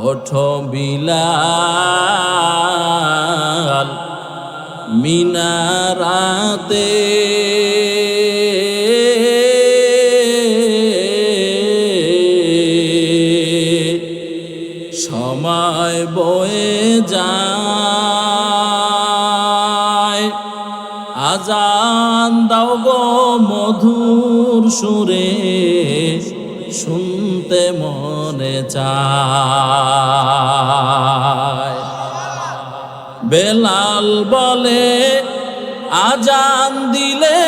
ওঠো বিলাল মিনারাতে সময় বয়ে যায়। আজান দাও গো মধুর সুরে শুনতে মনে চায়। বেলাল বলে আজান দিলে।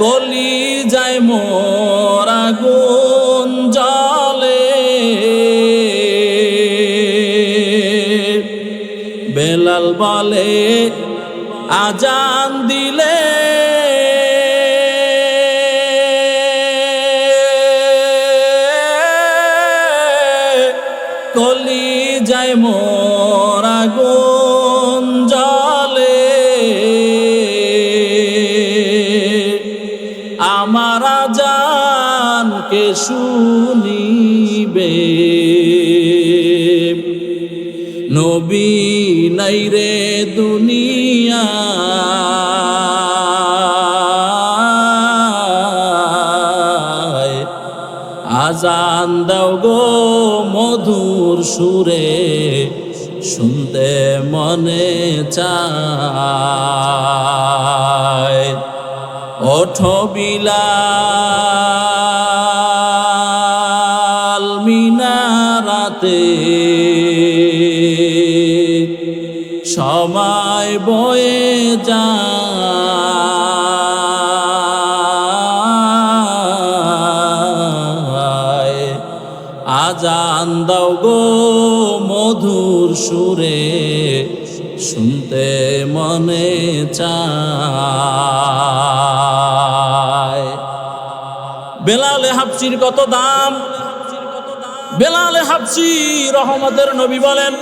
কলি যায় মোর আগুন জলে বেলাল বলে আজান দিলে। নাই রে দুনিয়া। আজান দাও গো মধুর সুরে শুনতে মনে চায়। ওঠো বিলাল। সময় বয়ে যায়। আজান দাও গো মধুর সুরে, শুনতে মনে চায়। বেলালে হাফসির কত দাম? বেলালে হাফসি রহমতের নবী বলেন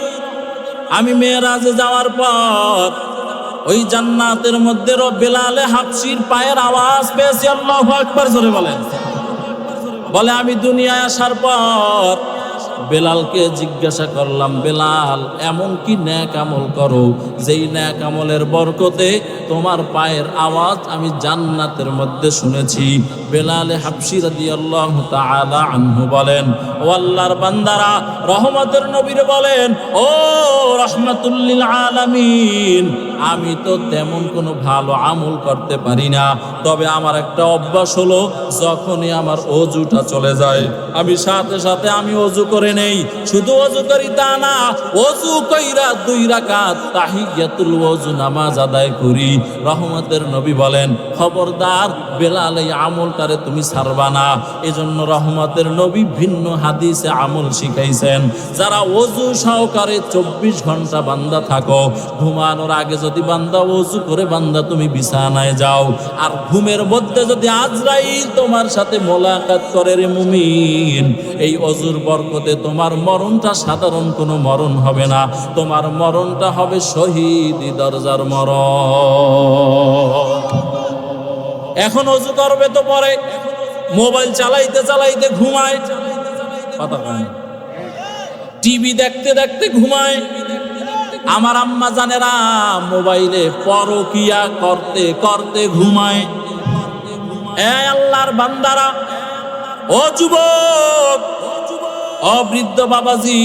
আমি মেয়েরাজে যাওয়ার পর ওই জান্নাতের মধ্যে বেলালে হাফসির পায়ের আওয়াজ পেয়েছি, আল্লাহ আকবার, জোরে বলেন। বলে, আমি দুনিয়ায় আসার পর বেলালকে জিজ্ঞাসা করলাম, বেলাল, এমন কি ন্যাক আমল করো? যেই ন্যাক আমলের বরকতে তোমার পায়ের আওয়াজ আমি জান্নাতের মধ্যে শুনেছি। বেলালে হাফসি রাদিয়াল্লাহু তাআলা আনহু বলেন, ও আল্লাহর বান্দারা, রহমতের নবীর বলেন, ও রহমাতুল্লিল আলামিন, আমি তো তেমন কোনো ভালো আমল করতে পারি না। তবে আমার একটা অভ্যাস হলো, যখনই আমার অজুটা চলে যায়, আমি সাথে সাথে আমি অজু করে নেই। শুধু অজু করি তা না, অজু কইরা দুই রাকাত তাহিয়াতুল ওযু নামাজ আদায় করি। রহমতের নবী বলেন, খবরদার, বেলাল, এই আমলটারে তুমি ছাড়বা না। এজন্য রহমতের নবী ভিন্ন হাদিসে আমল শিখাইছেন। যারা অজু সহকারে চব্বিশ ঘণ্টা বান্দা থাকো, ঘুমানোর আগে যদি বান্দা অজু করে, বান্দা তুমি বিছানায় যাও। আর ঘুমের মধ্যে যদি আজরাইল তোমার সাথে মোলাকাত করে রে মুমিন, এই অজুর বরকতে তোমার মরণটা সাধারণ কোনো মরণ হবে না। তোমার মরণটা হবে শহীদ দরজার মরণ। এখন অজু করবে তো পরে। মোবাইল চালাইতে চালাইতে ঘুমায়। টিভি দেখতে দেখতে ঘুমায়। আমার আম্মা জানেরা মোবাইলে পরকিয়া করতে করতে ঘুমায়। এ আল্লাহর বান্দারা, ও যুবক ও বৃদ্ধ বাবাজি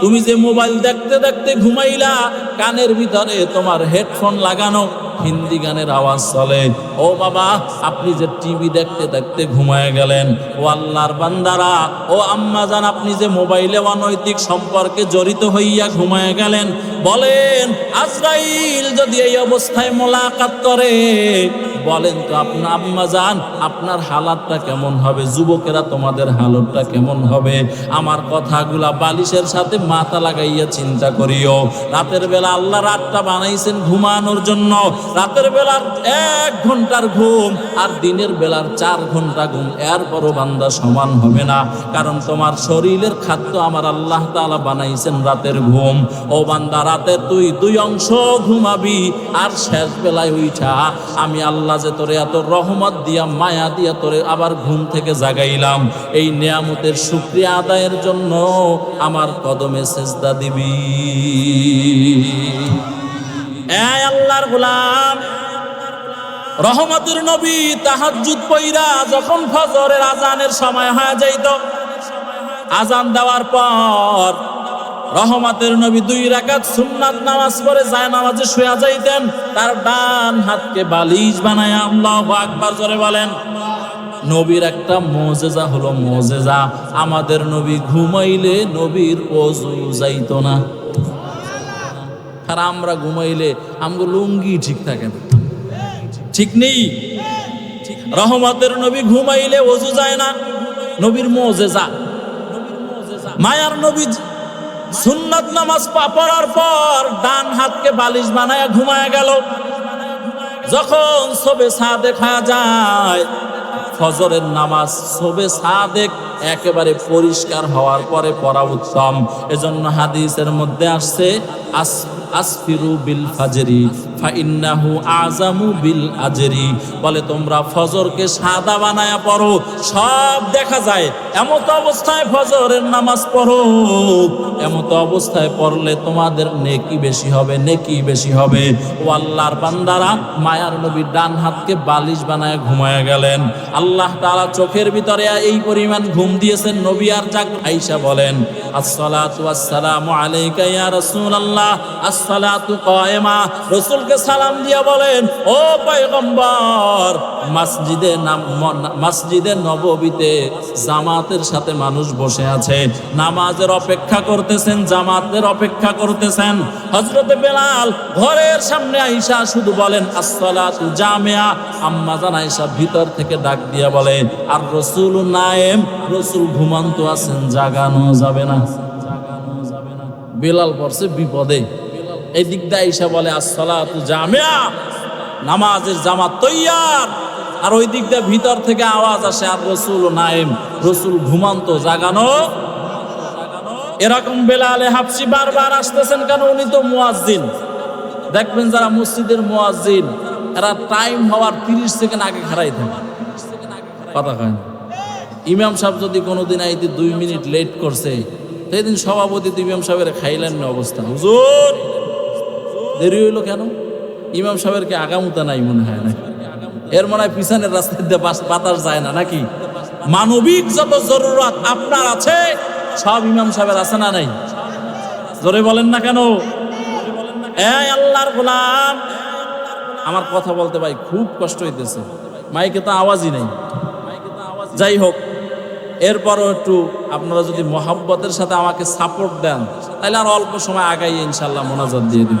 তুমি যে মোবাইল দেখতে দেখতে ঘুমাইলা কানের ভিতরে তোমার হেডফোন লাগানো। হিন্দি গানের আওয়াজ চলে। ও বাবা, আপনি যে টিভি দেখতে দেখতে ঘুমায় গেলেন, ও আল্লাহর বান্দারা, ও আম্মা জান, আপনি যে মোবাইলে অনৈতিক সম্পর্কে জড়িত হইয়া ঘুমায় গেলেন, বলেন, আজরাইল যদি এই অবস্থায় মোলাকাত করে, বলেন তো আপনার আম্মা যান আপনার হালাতটা কেমন হবে? যুবকেরা তোমাদের হালতটা কেমন হবে? আমার কথাগুলা বালিশের সাথে মাথা লাগাইয়া চিন্তা করিও। রাতের বেলা আল্লাহ রাতটা বানাইছেন ঘুমানোর জন্য। রাতের বেলার এক ঘণ্টার ঘুম আর দিনের বেলার চার ঘণ্টা ঘুম। এরপরও বান্দা সমান হবে না। কারণ তোমার শরীরের খাদ্য আমার আল্লাহ তাআলা বানাইছেন রাতের ঘুম। ও বান্দা রাতের তুই দুই অংশ ঘুমাবি আর শেষ বেলায় উঠা আমি আল্লাহ যে তোরে এত রহমত দিয়া, মায়া দিয়া তোরে আবার ঘুম থেকে জাগাইলাম। এই নিয়ামতের শুক্রিয়া আদায়ের জন্য আমার কদমে সেজদা দিবি। আল্লাহর গোলাম, রহমতের নবী তাহাজ্জুদ পইরা যখন ফজরের আজানের সময় হয়ে যাইত, আজান দেওয়ার পর রহমতের নবী দুই রাকাত সুন্নাত নামাজ পড়ে যায় নামাজে শুয়া যাইতেন, তার ডান হাতকে বালিশ বানায় আল্লাহু আকবার জোরে বলেন, নবীর একটা মোজেজা হলো মোজেজা, আমাদের নবী ঘুমাইলে নবীর ওযু যাইত না। আর আমরা ঘুমাইলে আমগো লুঙ্গি ঠিক থাকে না। ঠিক নেই? রহমতের নবী ঘুমাইলে ওযু যায় না, নবীর মোজেজা। মায়ার নবী সুন্নাত নামাজ পড়ার পর ডান হাতকে বালিশ বানায় ঘুমায় গেল। যখন সবে সাদেক হয়ে যায়, ফজরের নামাজ সবে সাদেক একেবারে পরিষ্কার হওয়ার পরে পড়া উত্তম। এজন্য হাদিসের মধ্যে আসছে, আস, আসফিরু বিল ফাজরি, ফাইন্নাহু আজামু বিল আজরি। বলে, তোমরা ফজরকে সাদা বানায়া পড়ো, সব দেখা যায়। এমত অবস্থায় ফজরের নামাজ পড়ো। এমত অবস্থায় পড়লে তোমাদের নেকি বেশি হবে, নেকি বেশি হবে। ও আল্লাহর বান্দারা মায়ার নবীর ডান হাতকে বালিশ বানায় ঘুমায়া গেলেন। আল্লাহ তাআলা চোখের ভিতরে এই পরিমাণ ঘুম দিয়েছেন নবী আর জাগ আইসা বলেন, আসসালাতু আসসালামু আলাইকা ইয়া রাসূলুল্লাহ। আসসালাতু কায়েমা। রাসূলকে সালাম দিয়া বলেন, ও পয়গম্বর মসজিদে মসজিদে নববীতে জামাতের সাথে মানুষ বসে আছে। নামাজের অপেক্ষা করতেছেন, জামাতের অপেক্ষা করতেছেন। হজরতে বেলাল ঘরের সামনে আইসা শুধু বলেন, আসসালাতু জামিয়া। আম্মা জান আইসা ভিতর থেকে ডাক দিয়া বলে, আর রসুল নায়েম, রসুল ঘুমান্ত আছেন, জাগানো যাবে না। বেলাল পড়ছে বিপদে। এই দিক দিয়ে আইসা বলে, আসসালাতু জামিয়া। নামাজের জামাত তৈয়ার। আর ওই দিক দিয়ে ভিতর থেকে আওয়াজ আসে, আর রসুল নাইম, রসুল ঘুমান্ত, জাগানো। এরকম বেলালে হাফসি বারবার আসতেছেন কেন? উনি তো মুয়াজ্জিন। দেখবেন যারা মসজিদের মুয়াজ্জিন, এরা টাইম হওয়ার তিরিশ সেকেন্ড আগে খাড়াই থাকে কথা কয় ইমাম সাহেব যদি কোনোদিন আইতে দুই মিনিট লেট করছে সেদিন সভাপতি তো ইমাম সাহেবের খাইলেন না অবস্থা। হুজুর, দেরি হইল কেন? ইমাম সাহেবের কি আগামতা নাই মনে হয় না এর মনে হয় পিছনের রাস্তা দিয়ে বাতাস যায় না, নাকি? মানবিক যত জরুরত আপনার আছে, সব ইমাম সাহেবের আছে না নাই? জোরে বলেন না কেন? এই আল্লাহর গোলাম। আমার কথা বলতে ভাই খুব কষ্ট হইতেছে। মাইকে তো আওয়াজই নেই। যাই হোক, এরপরও একটু আপনারা যদি মহাব্বতের সাথে আমাকে সাপোর্ট দেন, তাহলে আর অল্প সময় আগাই ইনশাল্লাহ মোনাজাত দিয়ে দিন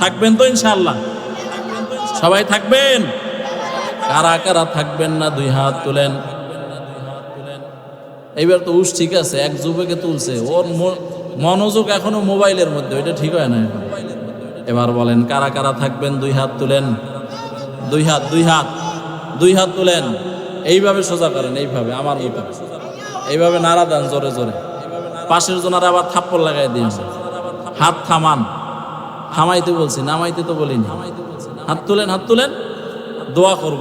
থাকবেন তো ইনশাল্লাহ সবাই থাকবেন? কারা কারা থাকবেন না, দুই হাত তুলেন। এইবার তো উস ঠিক আছে, এক যুবকে তুলছে। ওর মনোযোগ এখনও মোবাইলের মধ্যে, ওইটা ঠিক হয় না এবার বলেন, কারা কারা থাকবেন, দুই হাত তুলেন। দুই হাত দুই হাত দুই হাত তুলেন। এইভাবে সোজা করেন, এইভাবে, আমার মতো। এইভাবে নাড়া দেন জোরে জোরে। পাশের জনের আবার থাপ্পড় লাগাই দিন হাত থামান। থামাইতে বলছি, নামাইতে তো বলিনি। হাত তুলেন হাত তুলেন। দোয়া করব।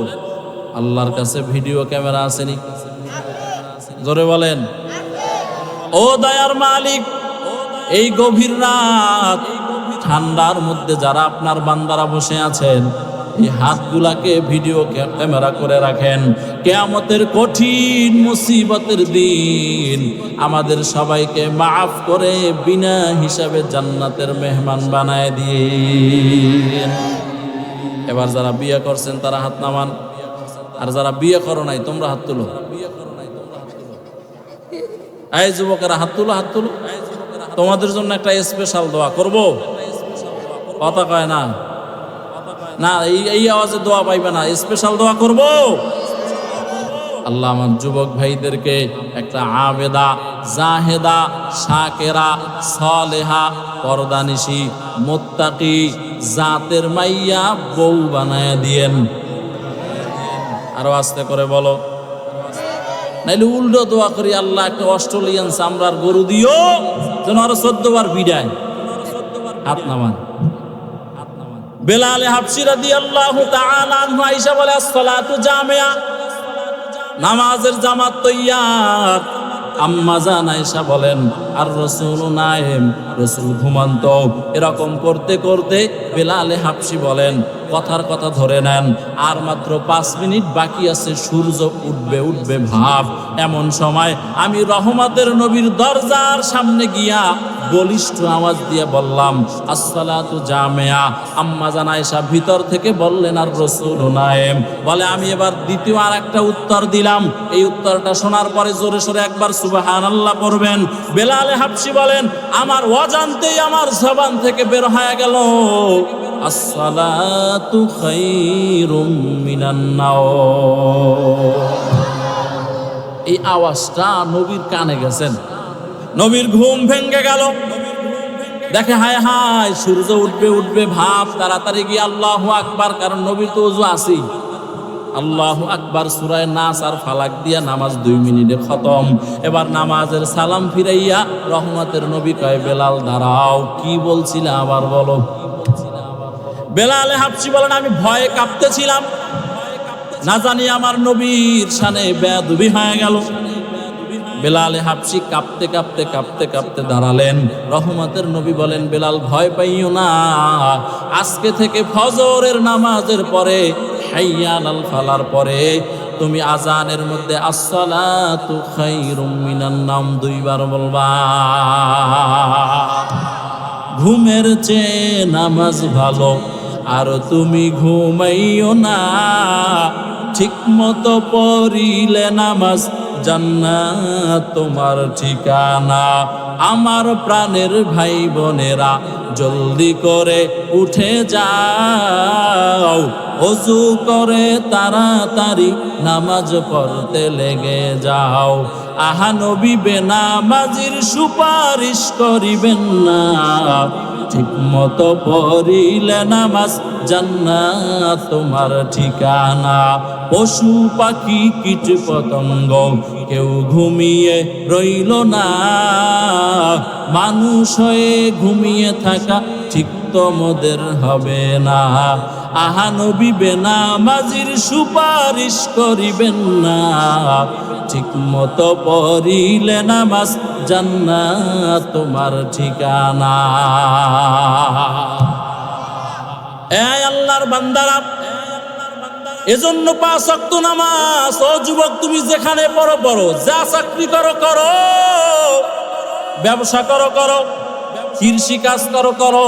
আল্লাহর কাছে ভিডিও ক্যামেরা আসেনি জোরে বলেন। ও দয়ার মালিক, এই গভীর রাত, ঠান্ডার মধ্যে যারা আপনার বান্দারা বসে আছেন, এই হাতগুলাকে ভিডিও ক্যামেরা করে রাখেন। কেয়ামতের কঠিন মুসিবতের দিন, আমাদের সবাইকে মাফ করে বিনা হিসাবে জান্নাতের মেহমান বানায় দিন এবার যারা বিয়ে করছেন, তারা হাত নামান। আর যারা বিয়ে করো নাই, তোমরা হাত তুলো। এই যুবকেরা, হাত তুলো হাত তুলো। তোমাদের জন্য একটা স্পেশাল দোয়া করব। কথা কয় না? না, এই এই আওয়াজে দোয়া পাইবে না। স্পেশাল দোয়া করব। আল্লাহ আমার যুবক ভাইদেরকে একটা আবেদা, জাহেদা, শাকেরা, সলেহা, পরদানিশি, মোত্তাকি জাতের মাইয়া বউ বানায় দিয়েন। আরও আস্তে করে বলো। নাইলে উল্টো দোয়া করি, আল্লাহ একটা অস্ট্রেলিয়ান চামড়ার গরু দিও, যেন আরও চোদ্দ বার বিডায় হাত নামান। বেলালে হাফসি রাদিয়াল্লাহু তাআলা আনহু আয়েশা বলে, আসসালাতু জামিয়া। নামাজের জামাত তৈয়ার। আম্মা জান আয়েশা বলেন, আর রসুল নায়েম রসুল ঘুমান্ত। এরকম করতে করতে বেলালে হাফসি বলেন, কথার কথা ধরে নেন, আর মাত্র পাঁচ মিনিট বাকি আছে, সূর্য উঠবে উঠবে ভাব। এমন সময় আমি রহমাতের নবীর দরজার সামনে গিয়া বলিষ্ঠ আওয়াজ দিয়ে বললাম, আসসালাতু জামেয়া। আম্মা জানাইসা ভিতর থেকে বললেন, আর রসুল নায়েম বলে, আমি এবার দ্বিতীয় আর একটা উত্তর দিলাম। এই উত্তরটা শোনার পরে জোরে সোরে একবার সুবাহান আল্লাহ পড়বেন। বেলালে হাফসি বলেন, আমার অজান্তেই আমার জবান থেকে বের হয়ে গেল। আসসালাতু খাইরুম মিনান নাওম। এই আওয়াজটা নবীর কানে গেছেন। নবীর ঘুম ভেঙ্গে গেল। দেখে হায় হায়, সূর্য উঠবে উঠবে ভাব, তাড়াতাড়ি গিয়ে আল্লাহ আকবার, কারণ নবীর তো উজু আছেই। আল্লাহ আকবার সুরায় নাস আর ফালাক দিয়া নামাজ দুই মিনিটে খতম। এবার নামাজের সালাম ফিরাইয়া রহমতের নবী কয়, বেলাল, দাঁড়াও, কি বলছিলে আবার বলো? বেলালে হাফসি বলেন আমি ভয়ে কাঁপতেছিলাম। না জানি আমার নবীর সানে বেদবি হয়ে গেল। বেলালে হাফসি কাঁপতে কাঁপতে কাঁপতে কাঁপতে দাঁড়ালেন। রহমতের নবী বলেন, বেলাল, ভয় পাইও না। আজকে থেকে ফজরের নামাজের পরে হাইয়াল আল ফালার পরে তুমি আজানের মধ্যে আসসালাতু খাইরুম মিনান নাম দুইবার বলবা। ঘুমের চেয়ে নামাজ ভালো, আর তুমি ঘুমাইও না। ঠিক মতো পড়িলে নামাজ জান্নাত তোমার ঠিকানা। আমার প্রাণের ভাই বোনেরা জলদি করে উঠে যাও। অজু করে তাড়াতাড়ি নামাজ পড়তে লেগে যাও। আহা নবী, বেনামাজির সুপারিশ করিবেন না। ঠিক মতো পড়িলে নামাজ জান্নাত তোমার ঠিকানা। পশু পাখি কীট পতঙ্গ কেউ ঘুমিয়ে রইল না। মানুষ হয়ে ঘুমিয়ে থাকা ঠিক তোমাদের হবে না। আহা নবী, বেনামাজির সুপারিশ করিবেন না। ঠিক মতো পড়িলে নামাজ জান্নাত তোমার ঠিকানা। এই আল্লাহর বান্দারা, এজন্য পাঁচ অক্ত নামাজ, ও যুবক তুমি যেখানে পড়ো পড়ো। যা চাকরি করো করো। ব্যবসা করো করো। কৃষি কাজ করো করো।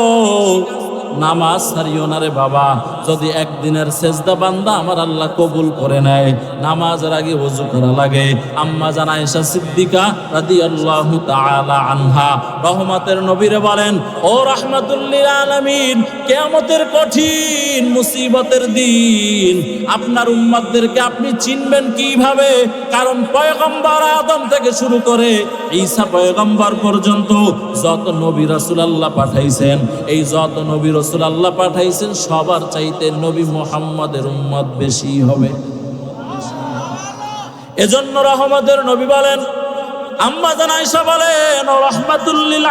নামাজ সারিও না রে বাবা। যদি একদিনের সেজদা বান্দা আমার আল্লাহ কবুল করে নেয়, নামাজের আগে ওযু করা লাগে। আম্মা জানা এসা সিদ্দিকা রাদিয়াল্লাহু তাআলা আনহা রহমতের নবীরে বলেন, ও রাহমাতুল্লিল আলামিন, কিয়ামতের কঠিন মুসিবতের দিন, আপনার উম্মতদেরকে আপনি চিনবেন কীভাবে? কারণ পয়গম্বর আদম থেকে শুরু করে ঈসা পয়গম্বর পর্যন্ত যত নবী রাসূল আল্লাহ পাঠাইছেন, এই যত নবী রাসূল আল্লাহ পাঠাইছেন, সবার চাইতে নবী মুহাম্মদের উম্মত বেশি হবে। এজন্য রহমতের নবী বলেন, আম্মা জান আয়েশা বলেন, রহমাতুল্লিল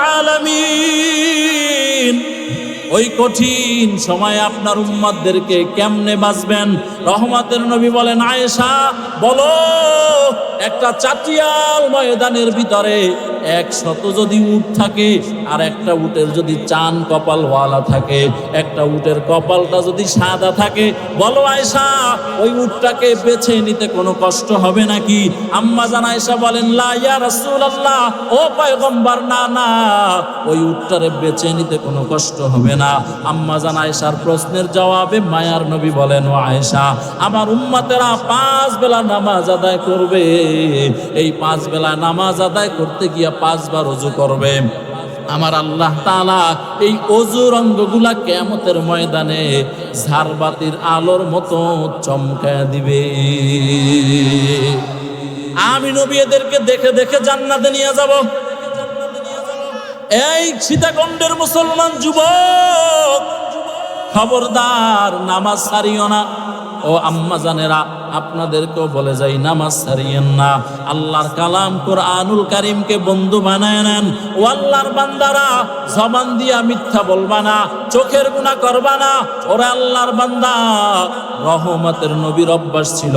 ওই কঠিন সময় আপনার উম্মতদেরকে কেমনে বাঁচবেন? রহমতের নবী বলেন, আয়েশা, বলো একটা চাটিয়াল ময়দানের ভিতরে এক শত যদি উট থাকে, আর একটা উটের যদি চান কপালওয়ালা থাকে, একটা উটের কপালটা যদি সাদা থাকে, বলো আয়সা ওই উটটাকে বেছে নিতে কোনো কষ্ট হবে নাকি? আম্মা জান আয়সা বলেন, লা ইয়া রাসূলুল্লাহ, ও পয়গম্বর না না ওই উটটারে বেছে নিতে কোনো কষ্ট হবে না। আম্মা জান আয়সার প্রশ্নের জবাবে মায়ার নবী বলেন, ও আয়েশা, আমার উম্মতেরা পাঁচ বেলা নামাজ আদায় করবে। এই পাঁচ বেলা নামাজ আদায় করতে গিয়া পাঁচবার অজু করবে। আমার আল্লাহ তালা এই অজুর অঙ্গগুলা কেমতের ময়দানে ঝাড়বাতির আলোর মতো চমকায় দিবে। আমি নবী এদেরকে দেখে দেখে জান্নাতে নিয়ে যাব। এই সীতাকুণ্ডের মুসলমান যুবক, খবরদার, নামাজ সারিও না। ও আম্মা জানেরা আপনাদেরকেও বলে যাই, নামাজ ছাড়িয়েন না। আল্লাহর কালাম কোরআনুল কারিমকে বন্ধু বানায় নেন। ও আল্লাহর বান্দারা, জবান দিয়া মিথ্যা বলবা না, চোখের গুণা করবা না। ওরা আল্লাহর বান্দা, রহমতের নবীর অভ্যাস ছিল।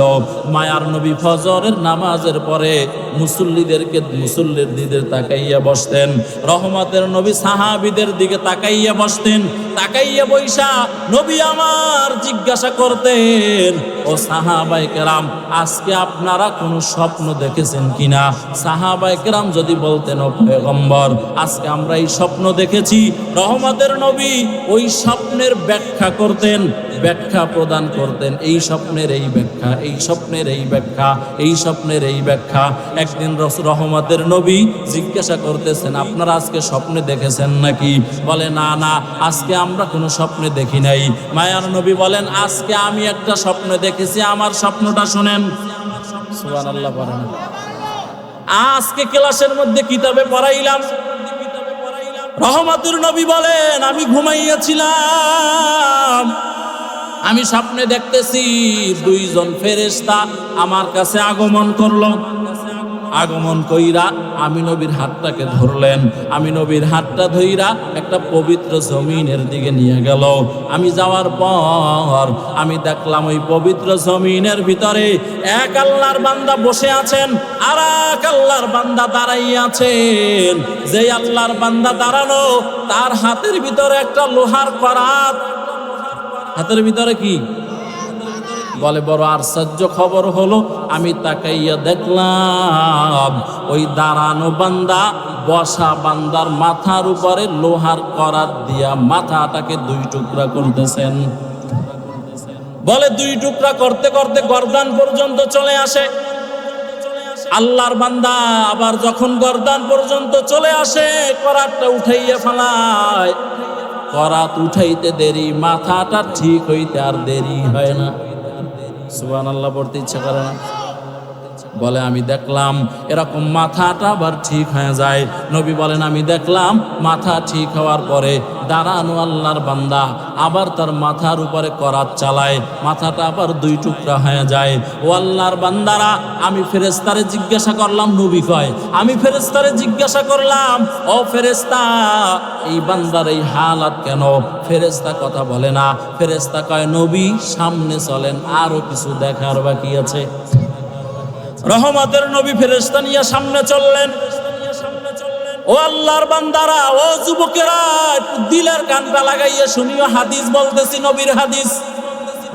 মায়ার নবী ফজরের নামাজের পরে মুসল্লিদেরকে মুসল্লির দিদের তাকাইয়া বসতেন। রহমতের নবী সাহাবিদের দিকে তাকাইয়া বসতেন। তাকাইয়া বৈশা নবী আমার জিজ্ঞাসা করতেন, ও সাহাবাই কেরাম আজকে আপনারা কোনো স্বপ্ন দেখেছেন কিনা? সাহাবাই কেরাম যদি বলতেন, ও পয়গম্বর, আজকে আমরা এই স্বপ্ন দেখেছি। রহমতের নবী ওই স্বপ্নের ব্যাখ্যা করতেন। ব্যাখ্যা প্রদান করতেন, এই স্বপ্নের এই ব্যাখ্যা, এই স্বপ্নের এই ব্যাখ্যা, এই স্বপ্নের এই ব্যাখ্যা। একদিন রহমতের নবী জিজ্ঞাসা করতেছেন, আপনারা আজকে স্বপ্নে দেখেছেন নাকি? বলে, না না, আজকে আমরা কোনো স্বপ্নে দেখি নাই। মায়ার নবী বলেন, আজকে আমি একটা স্বপ্ন দেখেছি, আমার স্বপ্নটা শোনেন। আজকে ক্লাসের মধ্যে কিতাবে পড়াইলাম। রহমাতুর নবী বলেন, আমি ঘুমাইয়াছিলাম। আমি স্বপ্নে দেখতেছি দুইজন ফেরেশতা আমার কাছে আগমন করল। আগমন কইরা আমি নবীর হাতটাকে ধরলেন। আমি নবীর হাতটা ধইরা একটা পবিত্র জমিনের দিকে নিয়ে গেল। আমি যাওয়ার পর আমি দেখলাম ওই পবিত্র জমিনের ভিতরে এক আল্লাহর বান্দা বসে আছেন আর এক আল্লাহর বান্দা দাঁড়াইয়া আছেন। যেই আল্লাহর বান্দা দাঁড়ানো, তার হাতের ভিতরে একটা লোহার করাত হাতের ভিতরে কি? বলে, বড় আশ্চর্য খবর হলো, আমি তাকাইয়া দেখলাম, ওই দাঁড়ানো বান্দা বসা বান্দার মাথার উপরে লোহার করাত দিয়া মাথাটাকে দুই টুকরা করতেছেন। বলে, দুই টুকরা করতে করতে গর্দান পর্যন্ত চলে আসে। আল্লাহর বান্দা আবার যখন গর্দান পর্যন্ত চলে আসে, করাতটা উঠাইয়া ফেলায়। করাত উঠাইতে দেরি, মাথাটা ঠিক হইতে আর দেরি হয় না। সুবান আল্লাহ পড়তে ইচ্ছা করে না। বলে, আমি দেখলাম এরকম মাথাটা আবার ঠিক হয়ে যায়। নবী বলেন, আমি দেখলাম মাথা ঠিক হওয়ার পরে দাঁড়ানো আল্লাহর বান্দা আবার তার মাথার উপরে করাত চালায়, মাথাটা আবার দুই টুকরা হয়ে যায়। ও আল্লাহর বান্দারা, আমি ফেরেস্তারে জিজ্ঞাসা করলাম, নবী কয়? আমি ফেরেস্তারে জিজ্ঞাসা করলাম, ও ফেরেস্তা এই বান্দার এই হালাত কেন? ফেরেস্তা কথা বলে না। ফেরেস্তা কয়, নবী, সামনে চলেন, আরও কিছু দেখার বাকি আছে। রহমতের নবী ফেরেস্তা নিয়ে সামনে চললেন। ও আল্লাহর বান্দারা, ও যুবকেরা দিলের কানটা লাগাইয়া শুনিও হাদিস বলতেছি, নবীর হাদিস।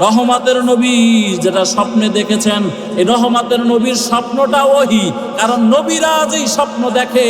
রহমতের নবী যেটা স্বপ্নে দেখেছেন, এই রহমতের নবীর স্বপ্নটা ওহি, কারণ নবীরা যেই স্বপ্ন দেখে,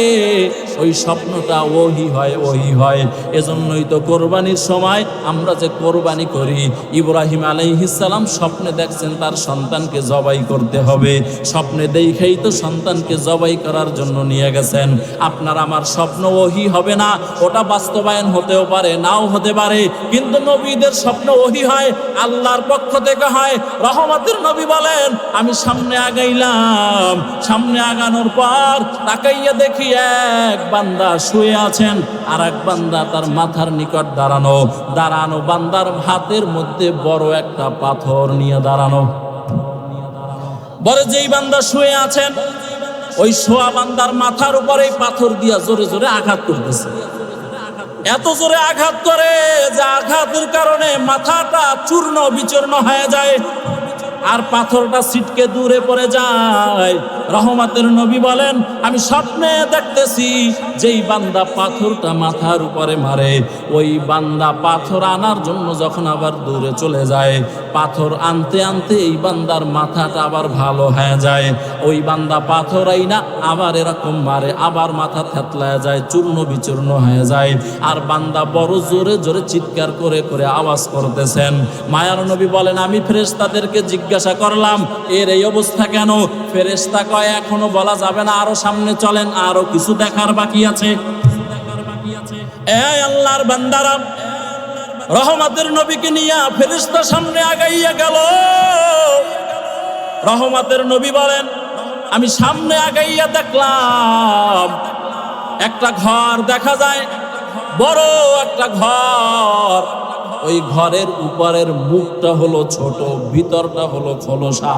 ওই স্বপ্নটা ওহি হয় ওহি হয়। এজন্যই তো কোরবানির সময় আমরা যে কোরবানি করি, ইব্রাহিম আলাইহিসালাম স্বপ্নে দেখছেন তার সন্তানকে জবাই করতে হবে। স্বপ্নে দেখেই তো সন্তানকে জবাই করার জন্য নিয়ে গেছেন। আপনার আমার স্বপ্ন ওহি হবে না, ওটা বাস্তবায়ন হতেও পারে, নাও হতে পারে, কিন্তু নবীদের স্বপ্ন ওহি হয়, আল্লাহর পক্ষ থেকে হয়, রহমতের নবী বলেন, আমি সামনে আগাইলাম। সামনে আগানোর পর তাকাইয়া দেখি এক বান্দা শুয়ে আছেন আর এক বান্দা তার মাথার নিকট দাঁড়ানো। দাঁড়ানো বান্দার হাতের মধ্যে বড় একটা পাথর নিয়ে দাঁড়ানো। বলে যেই বান্দা শুয়ে আছেন, ওই শোয়া বান্দার মাথার উপরে পাথর দিয়া জোরে জোরে আঘাত করতেছে। এত জোরে আঘাত করে যে আঘাতের কারণে মাথাটা চূর্ণ বিচূর্ণ হয়ে যায় আর পাথরটা ছিটকে দূরে পড়ে যায়। রহমাতের নবী বলেন, আমি স্বপ্নে দেখতেছি যেই বান্দা পাথরটা মাথার উপরে মারে, ওই বান্দা পাথর আনার জন্য যখন আবার দূরে চলে যায়, পাথর আনতে আনতে এই বান্দার মাথাটা আবার ভালো হয়ে যায়, ওই বান্দা পাথর আইনা আবার এরকম মারে, আবার মাথা থেতলায় যায়, চূর্ণ বিচূর্ণ হয়ে যায়, আর বান্দা বড় জোরে জোরে চিৎকার করে করে আওয়াজ করতেছেন। মায়ার নবী বলেন, আমি ফেরেশতাদেরকে জিজ্ঞাসা করলাম, এর এই অবস্থা কেন? ফেরেশতা কয় এখনও বলা যাবে না, আরও সামনে চলেন, আরও কিছু দেখার বাকি আছে। আল্লাহর বান্দারা, রহমতের নবীকে নিয়ে ফেরেশতা সামনে আগাইয়া গেল। রহমতের নবী বলেন, আমি সামনে আগাইয়া দেখলাম, একটা ঘর দেখা যায়, বড় একটা ঘর। ওই ঘরের উপরের মুখটা হলো ছোট, ভিতরটা হলো খোলসা।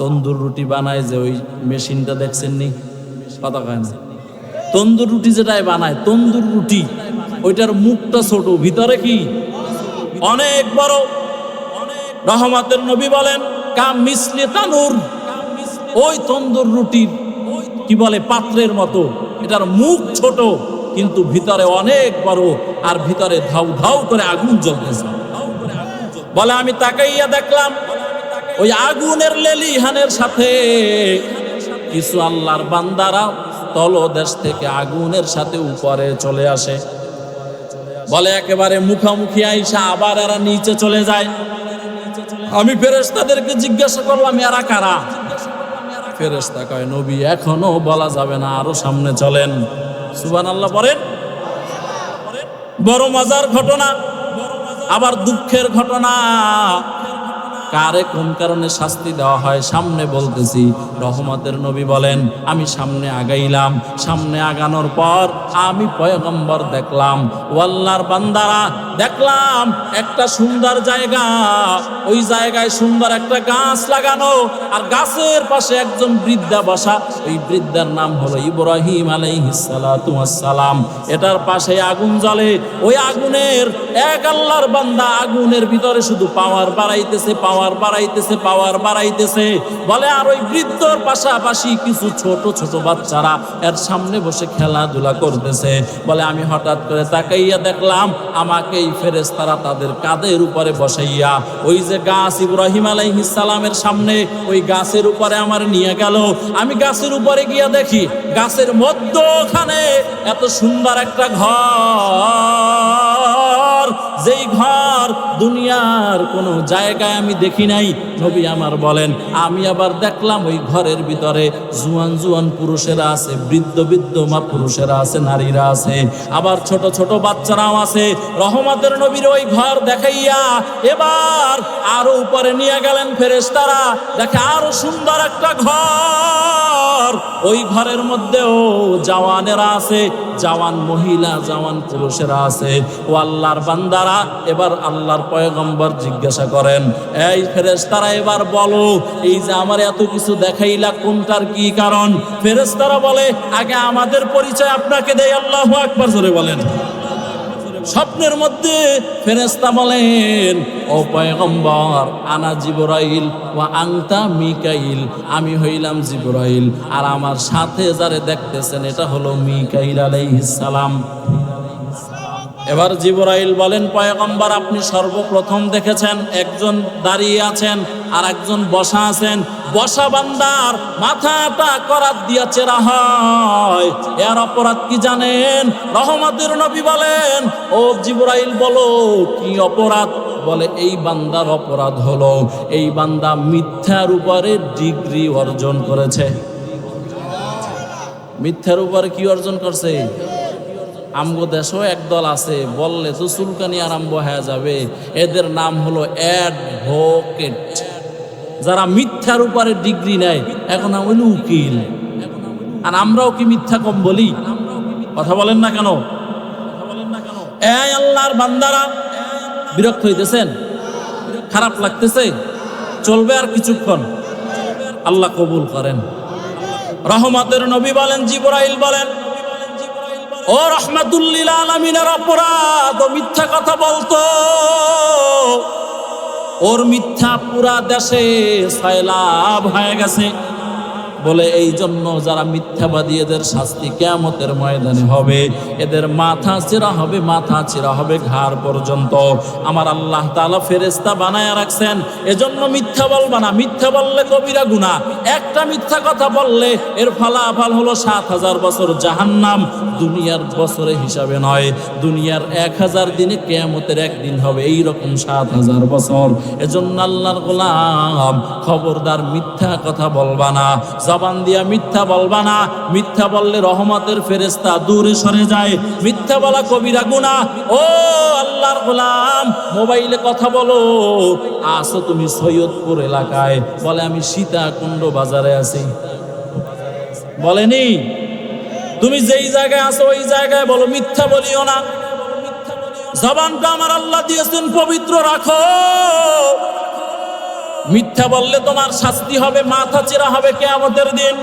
তন্দুর রুটি বানায় যে ওই মেশিনটা দেখছেন নি কথা কয় না। তন্দুর রুটি যেটাই বানায়, তন্দুর রুটি, ওইটার মুখটা ছোট, ভিতরে কি? অনেক বড়। রহমাতের নবী বলেন, কাম মিসলি তানুর। ওই তন্দুর রুটির কি বলে? পাত্রের মতো। এটার মুখ ছোট, কিন্তু ভিতরে অনেক বড়, আর ভিতরে ধাউ ধাউ করে আগুন জ্বলতেছে। বলে, আমি তাকাইয়া দেখলাম ওই আগুনের লেলিহানের সাথে। কিছু আল্লাহর বান্দারা তলদেশ থেকে আগুনের সাথে উপরে চলে আসে। বলে একেবারে মুখামুখি আইসা আবার এরা নিচে চলে যায়। আমি ফেরেশতাদেরকে জিজ্ঞাসা করলাম, এরা কারা? ফেরেশতা কয়, নবী, এখনও বলা যাবে না, আরও সামনে চলেন। সুবান আল্লাহ পড়েন। বড় মজার ঘটনা, আবার দুঃখের ঘটনা। কারে কোন কারণে শাস্তি দেওয়া হয় সামনে বলতেছি। রহমতের নবী বলেন, আমি সামনে আগাইলাম। সামনে আগানোর পর আমি পয়গম্বর দেখলাম। ওয়াল্লার বান্দারা দেখলাম একটা সুন্দর জায়গা। ওই জায়গায় সুন্দর একটা গাছ লাগানো। আর গাছের পাশে একজন বৃদ্ধা বসা। ওই বৃদ্ধার নাম হলো ইব্রাহিম আলাইহিসালাম এটার পাশে আগুন জ্বলে। ওই আগুনের এক আল্লাহর বান্দা আগুনের ভিতরে শুধু পাওয়ার বাড়াইতেছে পাওয়ার বাড়াইতেছে পাওয়ার বাড়াইতেছে। বলে, আর ওই বৃদ্ধর পাশাপাশি কিছু ছোট ছোট বাচ্চারা এর সামনে বসে খেলাধুলা করতেছে। বলে, আমি হঠাৎ করে তাকাইয়া দেখলাম, আমাকে ফেরেস্তারা তাদের কাদের উপরে বসাইয়া ওই যে গাছ ইব্রাহিম সালামের সামনে ওই গাছের উপরে আমার নিয়ে গেল। আমি গাছের উপরে গিয়া দেখি, গাছের মধ্যখানে এত সুন্দর একটা ঘর। যেই ঘর দুনিয়ার কোনো জায়গায় আমি দেখি নাই। নবী আমার বলেন, আমি আবার দেখলাম ওই ঘরের ভিতরে জুয়ান জুয়ান পুরুষেরা আছে, বৃদ্ধ বৃদ্ধ মা পুরুষেরা আছে, নারীরা আছে। আবার ছোট ছোট বাচ্চারাও আছে। রহমতের নবীর ওই ঘর দেখাইয়া এবার আরও উপরে নিয়ে গেলেন ফেরেশতারা। দেখে আরও সুন্দর একটা ঘর। ওই ঘরের মধ্যেও জওয়ানেরা আছে, জওয়ান মহিলা, জওয়ান পুরুষেরা আছে। ও আল্লাহর বান্দারা, এবার আল্লাহর পয়গম্বর জিজ্ঞাসা করেন, এই ফেরেশতারা এবার বলো, এই যে আমার এত কিছু দেখাইলা কোনটার কি কারণ? ফেরেশতারা বলে, আগে আমাদের পরিচয় আপনাকে দেয় আল্লাহ আকবার জোরে বলেন। স্বপ্নের মধ্যে ফেরেস্তা বলেন, ও পয়গম্বর, আনা জিবরাইল ও আংতা মিকাইল, আমি হইলাম জিবরাইল, আর আমার সাথে যারে দেখতেছেন, এটা হলো মিকাইল আলাইহিস সালাম। এবার জিবরাইল বলেন, পয়গম্বর, আপনি সর্বপ্রথম দেখেছেন একজন দাঁড়িয়ে আছেন আর একজন বসা আছেন। বসা বান্দার মাথাটা করাত দিয়া চেরা হয়। এর অপরাধ কি জানেন? রহমতের নবী বলেন, ও জিবরাইল বলো, কি অপরাধ? বলে, এই বান্দার অপরাধ হলো, এই বান্দা মিথ্যার উপরে ডিগ্রি অর্জন করেছে। মিথ্যার উপরে কি অর্জন করছে? আমগো দেশও একদল আছে, বললে তো চুলকানি আরম্ভ হয়ে যাবে। এদের নাম হলো অ্যাডভোকেট। যারা মিথ্যার উপরে ডিগ্রি নেয়, এখন হইল উকিল। আর আমরাও কি মিথ্যা কম বলি? কথা বলেন না কেন? আল্লাহর বান্দারা, বিরক্ত হইতেছেন? খারাপ লাগতেছে? চলবে আর কিছুক্ষণ। আল্লাহ কবুল করেন। রহমতের নবী বলেন, জিবরাইল বলেন ও রহমাতুল্লিল আলমিনের অপরাধ, ও মিথ্যা কথা বলতো। ওর মিথ্যা পুরা দেশে সয়লাভ হয়ে গেছে। বলে এই জন্য যারা মিথ্যাবাদী এদের শাস্তি কেয়ামতের ময়দানে হবে, এদের মাথা চিরা হবে, মাথা চিরা হবে ঘাড় পর্যন্ত। আমার আল্লাহ তালা ফেরেস্তা বানায় রাখছেন। এজন্য মিথ্যা বলবা না। মিথ্যা বললে কবিরা গুণা একটা মিথ্যা কথা বললে এর ফলাফল হলো সাত হাজার বছর জাহান্নাম। দুনিয়ার বছরে হিসাবে নয়, দুনিয়ার এক হাজার দিনে কেয়ামতের একদিন হবে এই রকম সাত হাজার বছর। এজন্য আল্লাহর গোলাম খবরদার মিথ্যা কথা বলবা না। জবান দিয়া মিথ্যা বলবা না। মিথ্যা বললে রহমতের ফেরেস্তা দূরে সরে যায়। মিথ্যা বলা কবিরা গুণা ও আল্লাহর গোলাম, মোবাইলে কথা বলো। আসো তুমি সৈয়দপুর এলাকায়। বলে, আমি সীতাকুণ্ড বাজারে আছি। বলেনি? তুমি যেই জায়গায় আছো ওই জায়গায় বলো, মিথ্যা বলিও না। জবানটা আমার আল্লাহ দিয়েছেন, পবিত্র রাখো। মিথ্যা বললে তোমার শাস্তি হবে, মাথা চেরা হবে কে আমাদের দিন।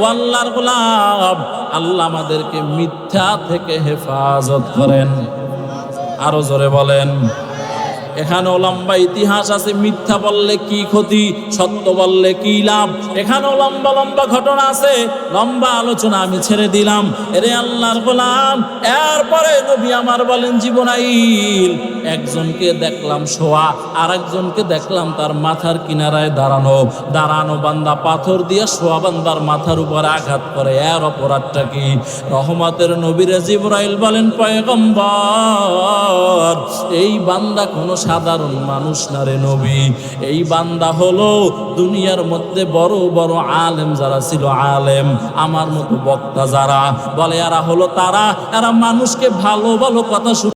ও আল্লাহর গোলাম, আল্লাহ আমাদেরকে মিথ্যা থেকে হেফাজত করেন। আরও জোরে বলেন এখানেও লম্বা ইতিহাস আছে, মিথ্যা বললে কি ক্ষতি, সত্য বললে কি লাভ? এখানেও লম্বা লম্বা ঘটনা আছে, লম্বা আলোচনা আমি ছেড়ে দিলাম। এরে আল্লাহর গোলাম, এরপরে নবী আমার বলেন জীবনাইল একজনকে দেখলাম শোয়া আর একজনকে দেখলাম তার মাথার কিনারায় দাঁড়ানো। দাঁড়ানো বান্দা পাথর দিয়ে শোয়া বান্দার মাথার উপর আঘাত করে, এর অপরাধটা কি? রহমতের নবীরে জিবরাইল বলেন, পয়গম্বর, এই বান্দা কোনো সাধারণ মানুষ না রে নবী। এই বান্দা হলো দুনিয়ার মধ্যে বড় বড় আলেম যারা ছিল আলেম, আমার মতো বক্তা যারা। বলে, এরা হলো তারা, এরা মানুষকে ভালো ভালো কথা